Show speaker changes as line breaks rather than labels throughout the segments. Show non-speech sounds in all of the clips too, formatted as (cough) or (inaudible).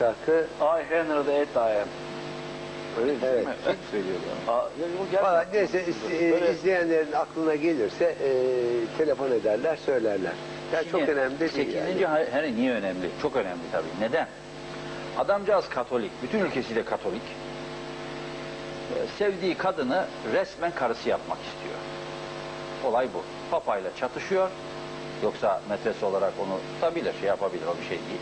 şarkı
I Henry the I am. Öyle değil
Evet.
mi?
Kim söylüyor bunu?
Aa, ya bu
Valla neyse e, izleyenlerin aklına gelirse e, telefon ederler, söylerler. Yani çok
Şimdi
önemli değil
8.
yani.
Henry niye önemli? Çok önemli tabii. Neden? Adamcağız Katolik. Bütün ülkesiyle Katolik. Ee, Sevdiği kadını resmen karısı yapmak istiyor. Olay bu. Papayla çatışıyor. Yoksa metresi olarak onu tutabilir, şey yapabilir, o bir şey değil.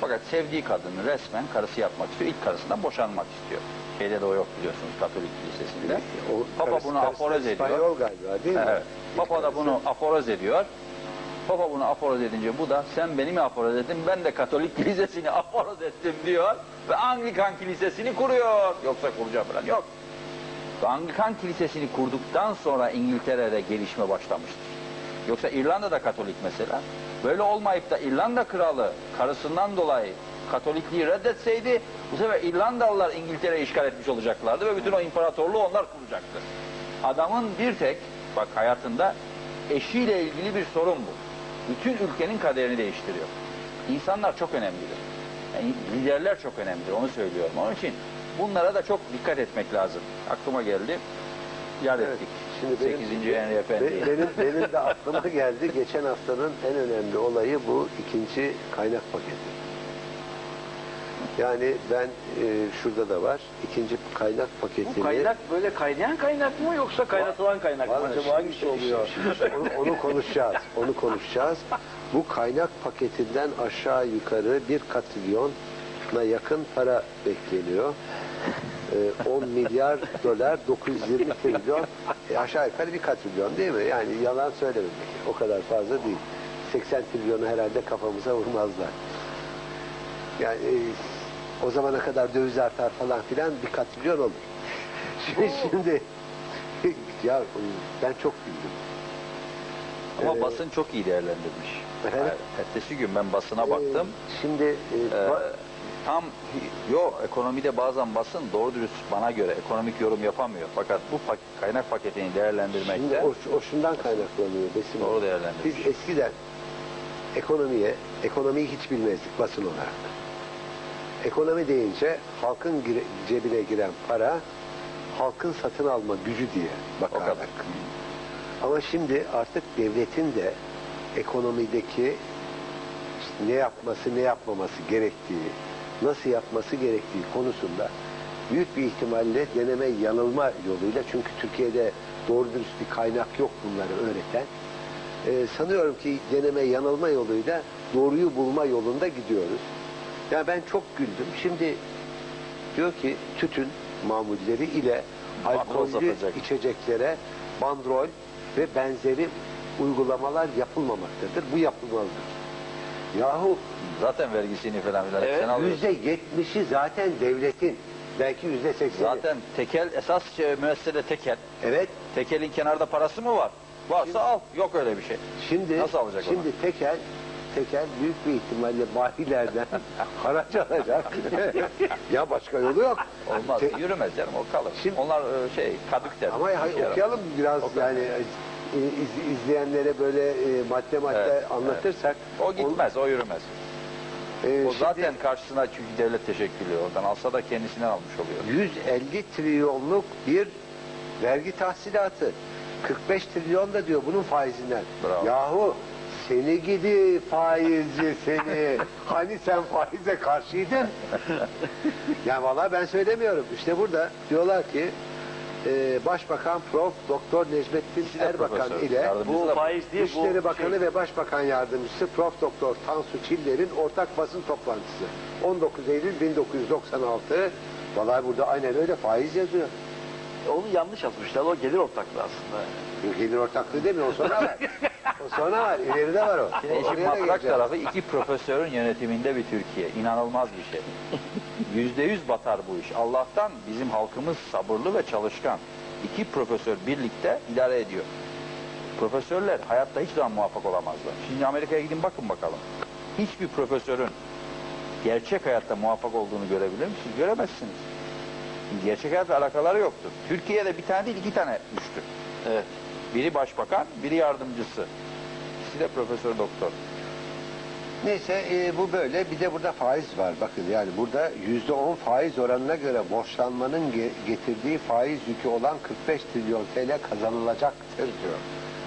Fakat sevdiği kadını resmen karısı yapmak istiyor. İlk karısından boşanmak istiyor. Şeyde de o yok biliyorsunuz Katolik Lisesi'nde.
O
Papa
karısı-
bunu aforoz ediyor.
İspanyol galiba değil mi?
Evet.
İlk
Papa da bunu aforoz ediyor. Papa bunu aforoz edince bu da sen beni mi aforoz ettin ben de Katolik kilisesini (laughs) aforoz ettim diyor ve Anglikan kilisesini kuruyor. Yoksa kuracağım falan yok. Ve Anglikan kilisesini kurduktan sonra İngiltere'de gelişme başlamıştır. Yoksa İrlanda'da Katolik mesela. Böyle olmayıp da İrlanda kralı karısından dolayı Katolikliği reddetseydi bu sefer İrlandalılar İngiltere'yi işgal etmiş olacaklardı ve bütün o imparatorluğu onlar kuracaktı. Adamın bir tek bak hayatında eşiyle ilgili bir sorun bu. Bütün ülkenin kaderini değiştiriyor. İnsanlar çok önemlidir. Yani liderler çok önemlidir onu söylüyorum. Onun için bunlara da çok dikkat etmek lazım. Aklıma geldi. Yad
Evet,
ettik.
Şimdi benim,
8. Henry Efendi'yi.
be- benim, benim de aklıma geldi. Geçen haftanın en önemli olayı bu ikinci kaynak paketi. Yani ben e, şurada da var. ikinci kaynak paketini...
Bu kaynak böyle kaynayan kaynak mı yoksa kaynatılan kaynak mı? Acaba
şimdi-
hangisi oluyor?
onu, onu konuşacağız. Onu konuşacağız. Bu kaynak paketinden aşağı yukarı bir katrilyona yakın para bekleniyor. Ee, 10 milyar dolar 920 trilyon e, aşağı yukarı bir katrilyon değil mi? Yani yalan söylememek. O kadar fazla değil. 80 trilyonu herhalde kafamıza vurmazlar. Yani e, o zamana kadar döviz artar falan filan bir katrilyon olur. (laughs) Şimdi, şimdi ya ben çok güldüm.
Ama
Ee,
basın çok iyi değerlendirmiş.
Efendim?
Ertesi gün ben basına baktım.
Ee, şimdi e,
Ee, tam yo ekonomide bazen basın doğru dürüst bana göre ekonomik yorum yapamıyor. Fakat bu pak- kaynak paketini
şimdi
değerlendirmekte
o, o şundan kaynaklanıyor Besim.
Doğru değerlendirmiş.
Biz eskiden ekonomiye, ekonomiyi hiç bilmezdik basın olarak. Ekonomi deyince halkın gire- cebine giren para halkın satın alma gücü diye
o kadar.
bakardık. Ama şimdi artık devletin de ekonomideki işte ne yapması ne yapmaması gerektiği, nasıl yapması gerektiği konusunda büyük bir ihtimalle deneme yanılma yoluyla çünkü Türkiye'de doğru dürüst bir kaynak yok bunları öğreten. Ee, sanıyorum ki deneme yanılma yoluyla doğruyu bulma yolunda gidiyoruz. Yani ben çok güldüm. Şimdi diyor ki tütün mamulleri ile alkollü içeceklere bandrol ve benzeri uygulamalar yapılmamaktadır. Bu yapılmalıdır. Yahu
Zaten vergisini falan filan
Evet,
sen alıyorsun.
yüzde yetmişi zaten devletin. Belki yüzde sekseni.
Zaten tekel esas şey, müessese tekel.
Evet.
Tekelin kenarda parası mı var? Varsa al. Yok öyle bir şey.
Şimdi
Nasıl alacak onu?
şimdi tekel tekel büyük bir ihtimalle bayilerden (laughs) haraç alacak. (laughs) ya başka yolu yok.
Olmaz.
Te-
Yürümez canım o kalır.
Şimdi-
Onlar e, şey kadük der.
Ama
Bir
hay-
şey
okuyalım biraz
Okuyalım.
yani iz- izleyenlere böyle e, madde madde
Evet,
anlatırsak.
O gitmez, o yürümez.
E,
O
şimdi
zaten karşısına çünkü devlet teşekkür ediyor. Oradan alsa da kendisinden almış oluyor.
150 trilyonluk bir vergi tahsilatı. 45 trilyon da diyor bunun faizinden.
Bravo.
Yahu seni gidi faizci seni. (laughs) hani sen faize karşıydın? ya vallahi ben söylemiyorum. İşte burada diyorlar ki e, Başbakan Prof. Doktor Necmettin
de
Erbakan
profesör,
ile
yardımcısı
Bu
da-
faiz değil bu
Bakanı
şey.
ve Başbakan Yardımcısı Prof. Doktor Tansu Çiller'in ortak basın toplantısı. 19 Eylül 1996. Vallahi burada aynen öyle faiz yazıyor.
Onu yanlış yazmışlar. O gelir ortaklığı aslında.
Gelir ortaklığı mi? O sonra var. (laughs) o sonra var. İleride var o.
Şimdi işin matrak tarafı iki profesörün yönetiminde bir Türkiye. İnanılmaz bir şey. (laughs) Yüzde yüz batar bu iş. Allah'tan bizim halkımız sabırlı ve çalışkan. İki profesör birlikte idare ediyor. Profesörler hayatta hiç zaman muvaffak olamazlar. Şimdi Amerika'ya gidin bakın bakalım. Hiçbir profesörün gerçek hayatta muvaffak olduğunu görebilir misiniz? Göremezsiniz. Gerçek hayatla alakaları yoktur. Türkiye'de bir tane değil iki tane düştü.
Evet.
Biri başbakan, biri yardımcısı. İkisi de profesör doktor.
Neyse e, bu böyle. Bir de burada faiz var. Bakın yani burada yüzde on faiz oranına göre borçlanmanın ge- getirdiği faiz yükü olan 45 trilyon TL kazanılacaktır diyor.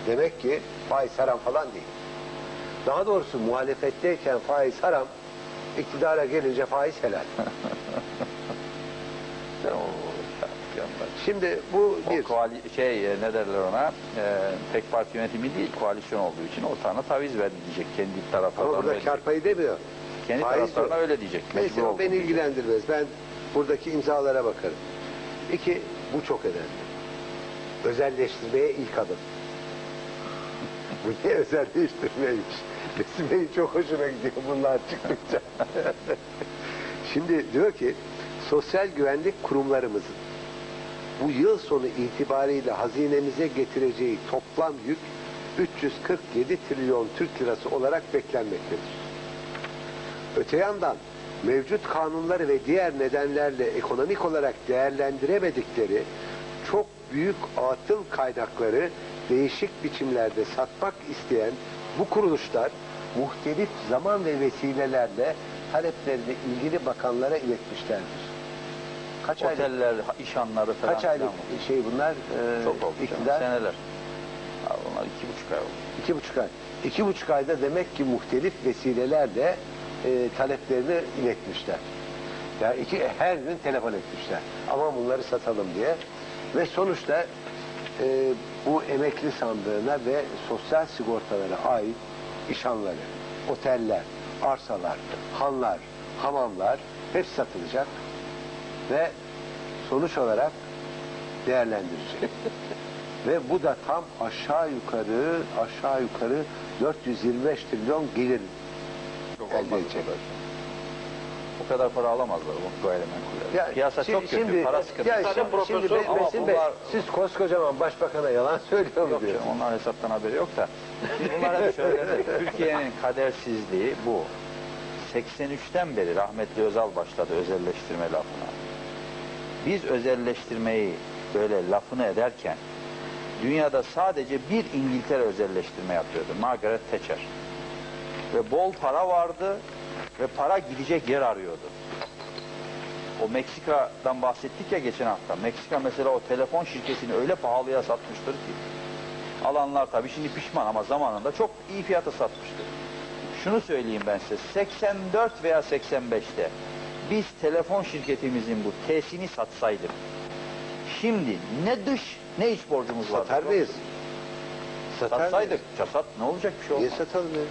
Demek ki faiz haram falan değil. Daha doğrusu muhalefetteyken faiz haram, iktidara gelince faiz helal. (laughs) Şimdi bu
O
bir.
koali şey e, ne derler ona e, tek parti yönetimi değil koalisyon olduğu için ortağına taviz verdi diyecek kendi
Ama
taraftarlarına
burada kar payı demiyor.
kendi
faiz
taraftarına
yok.
öyle diyecek.
Neyse o beni ilgilendirmez. Ben buradaki imzalara bakarım. İki, bu çok önemli. Özelleştirmeye ilk adım. bu ne (laughs) özelleştirmeymiş? Resim Bey'in çok hoşuna gidiyor bunlar çıktıkça. (laughs) Şimdi diyor ki sosyal güvenlik kurumlarımızın bu yıl sonu itibariyle hazinemize getireceği toplam yük 347 trilyon Türk lirası olarak beklenmektedir. Öte yandan mevcut kanunları ve diğer nedenlerle ekonomik olarak değerlendiremedikleri çok büyük atıl kaynakları değişik biçimlerde satmak isteyen bu kuruluşlar muhtelif zaman ve vesilelerle taleplerini ilgili bakanlara iletmişlerdir. Kaç aylık,
Oteller, iş hanları falan.
kaç aylık
filan
şey bunlar?
Çok oldu
iktidar?
seneler. Abi onlar iki buçuk ay oldu.
İki buçuk ay. İki buçuk ayda demek ki muhtelif vesilelerle e, taleplerini iletmişler. Yani iki, her gün telefon etmişler. Ama bunları satalım diye. Ve sonuçta e, bu emekli sandığına ve sosyal sigortalara ait işhanları, oteller, arsalar, hanlar, hamamlar hepsi satılacak. Ve sonuç olarak değerlendirecek. (laughs) Ve bu da tam aşağı yukarı aşağı yukarı 425 trilyon gelir
Çok
elde edecek.
o kadar. Para alamazlar bu gayrimenkuller.
Ya
Piyasa
şimdi-
çok kötü,
şimdi-
para sıkıntısı.
Ya
Sadece
şimdi, şimdi
profesör
Be-
ama
Besim Bey,
bunlar-
siz koskocaman başbakana yalan söylüyor mu
Yok
diyorsunuz?
canım, onlar hesaptan haberi yok da. Şimdi bunlar hep söylenir. Türkiye'nin kadersizliği bu. 83'ten beri rahmetli Özal başladı özelleştirme lafına. Biz özelleştirmeyi böyle lafını ederken dünyada sadece bir İngiltere özelleştirme yapıyordu. Margaret Thatcher. Ve bol para vardı ve para gidecek yer arıyordu. O Meksika'dan bahsettik ya geçen hafta. Meksika mesela o telefon şirketini öyle pahalıya satmıştır ki. Alanlar tabii şimdi pişman ama zamanında çok iyi fiyata satmıştır. Şunu söyleyeyim ben size. 84 veya 85'te biz telefon şirketimizin bu T'sini satsaydık şimdi ne dış ne iç borcumuz var.
Satar mıyız? Satar
Satsaydık.
mıyız?
Ne olacak bir şey
Niye
olmaz.
satalım ya?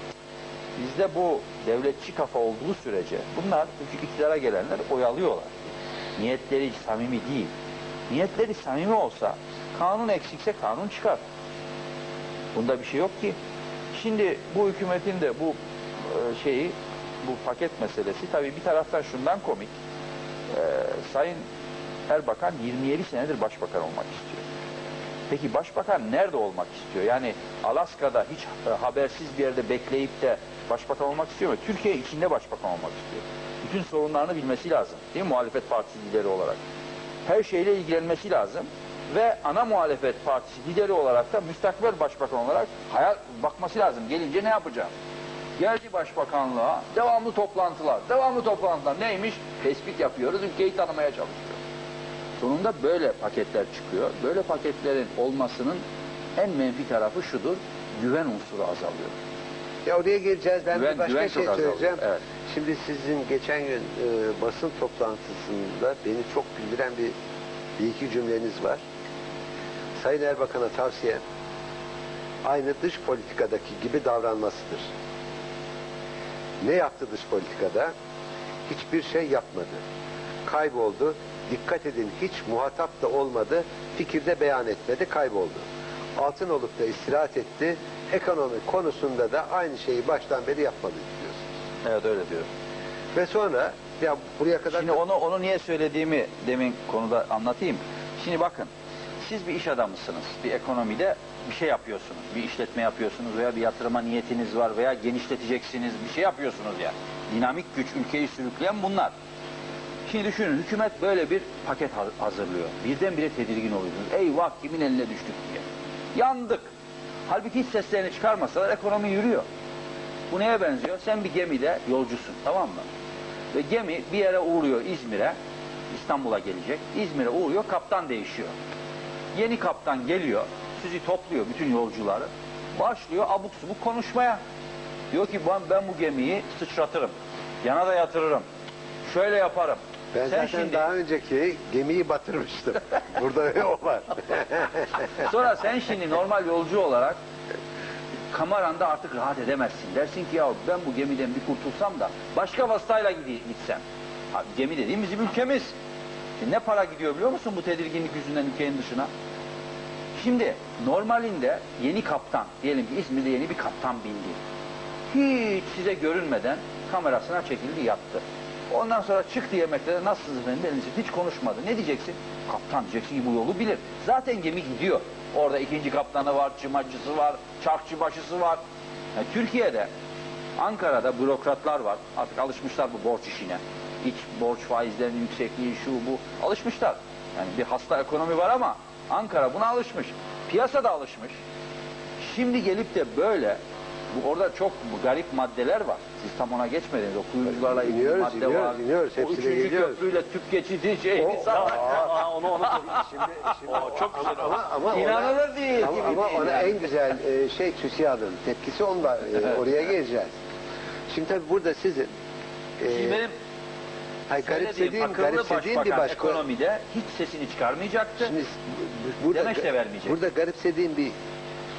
Bizde bu devletçi kafa olduğu sürece bunlar iktidara gelenler oyalıyorlar. Niyetleri samimi değil. Niyetleri samimi olsa kanun eksikse kanun çıkar. Bunda bir şey yok ki. Şimdi bu hükümetin de bu e, şeyi bu paket meselesi tabii bir taraftan şundan komik. E, Sayın Erbakan 27 senedir başbakan olmak istiyor. Peki başbakan nerede olmak istiyor? Yani Alaska'da hiç e, habersiz bir yerde bekleyip de başbakan olmak istiyor mu? Türkiye içinde başbakan olmak istiyor. Bütün sorunlarını bilmesi lazım. Değil mi muhalefet partisi lideri olarak? Her şeyle ilgilenmesi lazım. Ve ana muhalefet partisi lideri olarak da müstakbel başbakan olarak hayal bakması lazım. Gelince ne yapacağım? Geldi başbakanlığa, devamlı toplantılar. Devamlı toplantılar neymiş? Tespit yapıyoruz, ülkeyi tanımaya çalışıyor. Sonunda böyle paketler çıkıyor. Böyle paketlerin olmasının en menfi tarafı şudur. Güven unsuru azalıyor.
Ya oraya geleceğiz. Ben
Güven-
bir başka şey söyleyeceğim.
evet.
Şimdi sizin geçen gün e, basın toplantısında beni çok güldüren bir, bir iki cümleniz var. Sayın Erbakan'a tavsiye aynı dış politikadaki gibi davranmasıdır. Ne yaptı dış politikada? Hiçbir şey yapmadı. Kayboldu. Dikkat edin hiç muhatap da olmadı. Fikirde beyan etmedi. Kayboldu. Altınoluk da istirahat etti. Ekonomi konusunda da aynı şeyi baştan beri yapmalı diyorsunuz.
Evet öyle diyor.
Ve sonra ya buraya kadar
Şimdi onu onu niye söylediğimi demin konuda anlatayım. Şimdi bakın siz bir iş adamısınız. Bir ekonomide bir şey yapıyorsunuz. Bir işletme yapıyorsunuz veya bir yatırıma niyetiniz var veya genişleteceksiniz. Bir şey yapıyorsunuz yani. Dinamik güç ülkeyi sürükleyen bunlar. Şimdi düşünün hükümet böyle bir paket ha- hazırlıyor. Birdenbire tedirgin oluyorsunuz. Eyvah kimin eline düştük diye. Yandık. Halbuki hiç seslerini çıkarmasalar ekonomi yürüyor. Bu neye benziyor? Sen bir gemide yolcusun tamam mı? Ve gemi bir yere uğruyor İzmir'e. İstanbul'a gelecek. İzmir'e uğruyor kaptan değişiyor. Yeni kaptan geliyor. Sizi topluyor bütün yolcuları. Başlıyor abuk subuk konuşmaya. Diyor ki ben, ben bu gemiyi sıçratırım. Yana da yatırırım. Şöyle yaparım.
Ben
Sen
zaten
şimdi
daha önceki gemiyi batırmıştım. (laughs) Burada o var.
Sonra sen şimdi normal yolcu olarak kameranda artık rahat edemezsin. Dersin ki ya ben bu gemiden bir kurtulsam da başka vasıtayla gide- gitsem. Abi, gemi dediğim bizim ülkemiz. Şimdi ne para gidiyor biliyor musun bu tedirginlik yüzünden ülkenin dışına? Şimdi normalinde yeni kaptan, diyelim ki İzmir'de yeni bir kaptan bindi. Hiç size görünmeden kamerasına çekildi yattı. Ondan sonra çıktı yemeklere nasılsınız efendim elinizi hiç konuşmadı. Ne diyeceksin? Kaptan diyeceksin ki bu yolu bilir. Zaten gemi gidiyor. Orada ikinci kaptanı var, çımacısı var, çarkçı başısı var. Yani Türkiye'de, Ankara'da bürokratlar var. Artık alışmışlar bu borç işine. İç borç faizlerinin yüksekliği, şu bu. Alışmışlar. Yani bir hasta ekonomi var ama Ankara buna alışmış. Piyasa da alışmış. Şimdi gelip de böyle bu orada çok garip maddeler var. Siz tam ona geçmediniz. O kuyumcularla ilgili
İniyoruz,
madde
iniyoruz,
var.
iniyoruz.
O
Hepsine
üçüncü
geliyoruz.
köprüyle tüp geçidi şeyini
O-.
Aa, onu onu (laughs)
Şimdi, şimdi
O çok güzel
ama, ama ona,
İnanılır değil.
ama, ama
değil
ona
yani.
en güzel e, şey TÜSİAD'ın tepkisi onunla e, oraya geleceğiz. Şimdi tabii burada sizin e,
Şimdi benim
hayır, garipsediğim,
akıllı
garipsediğim bir
başbakan
başka
ekonomide hiç sesini çıkarmayacaktı.
Şimdi bu- burada,
Demeç de vermeyecek.
Burada garipsediğim bir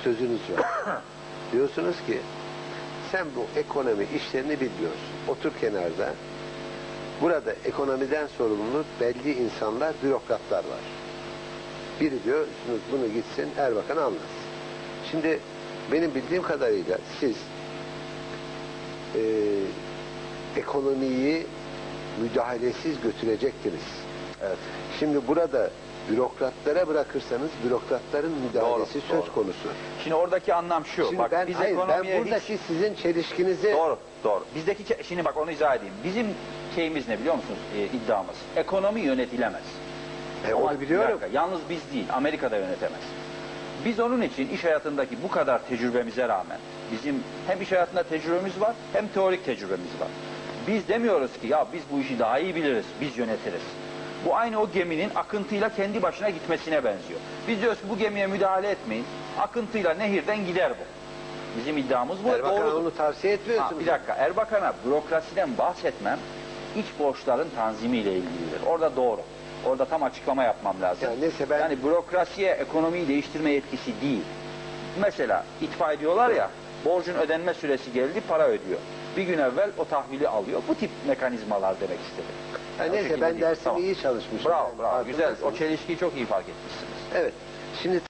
sözünüz var. (coughs) Diyorsunuz ki sen bu ekonomi işlerini bilmiyorsun. Otur kenarda. Burada ekonomiden sorumlu belli insanlar, bürokratlar var. Biri diyor "Şunu- bunu gitsin Erbakan'a anlatsın. Şimdi benim bildiğim kadarıyla siz e, ekonomiyi müdahalesiz götürecektiniz.
Evet.
Şimdi burada bürokratlara bırakırsanız bürokratların müdahalesi
Doğru,
söz
doğru.
konusu.
Şimdi oradaki anlam şu.
Şimdi
bak
ben,
biz
hayır, ben
ekonomiye hiç-
buradaki sizin çelişkinizi
Doğru, doğru. Bizdeki şimdi bak onu izah edeyim. Bizim şeyimiz ne biliyor musunuz? Ee, iddiamız. Ekonomi yönetilemez.
E,
Ama
onu biliyorum.
dakika, yalnız biz değil, Amerika'da yönetemez. Biz onun için iş hayatındaki bu kadar tecrübemize rağmen, bizim hem iş hayatında tecrübemiz var, hem teorik tecrübemiz var. Biz demiyoruz ki ya biz bu işi daha iyi biliriz, biz yönetiriz. Bu aynı o geminin akıntıyla kendi başına gitmesine benziyor. Biz diyoruz ki bu gemiye müdahale etmeyin, akıntıyla nehirden gider bu. Bizim iddiamız bu.
Erbakan'a onu tavsiye
Ha,
etmiyorsunuz.
bir dakika Erbakan'a bürokrasiden bahsetmem iç borçların tanzimiyle ilgilidir. Orada doğru. Orada tam açıklama yapmam lazım.
Ya neyse ben-
Yani bürokrasiye ekonomiyi değiştirme yetkisi değil. Mesela itfaiye diyorlar ya borcun ödenme süresi geldi para ödüyor. Bir gün evvel o tahvili alıyor. Bu tip mekanizmalar demek istedim. O
neyse ben dersimi
Tamam.
iyi çalışmışım.
Bravo
Yani
bravo güzel. O çelişkiyi çok iyi fark etmişsiniz.
Evet. Şimdi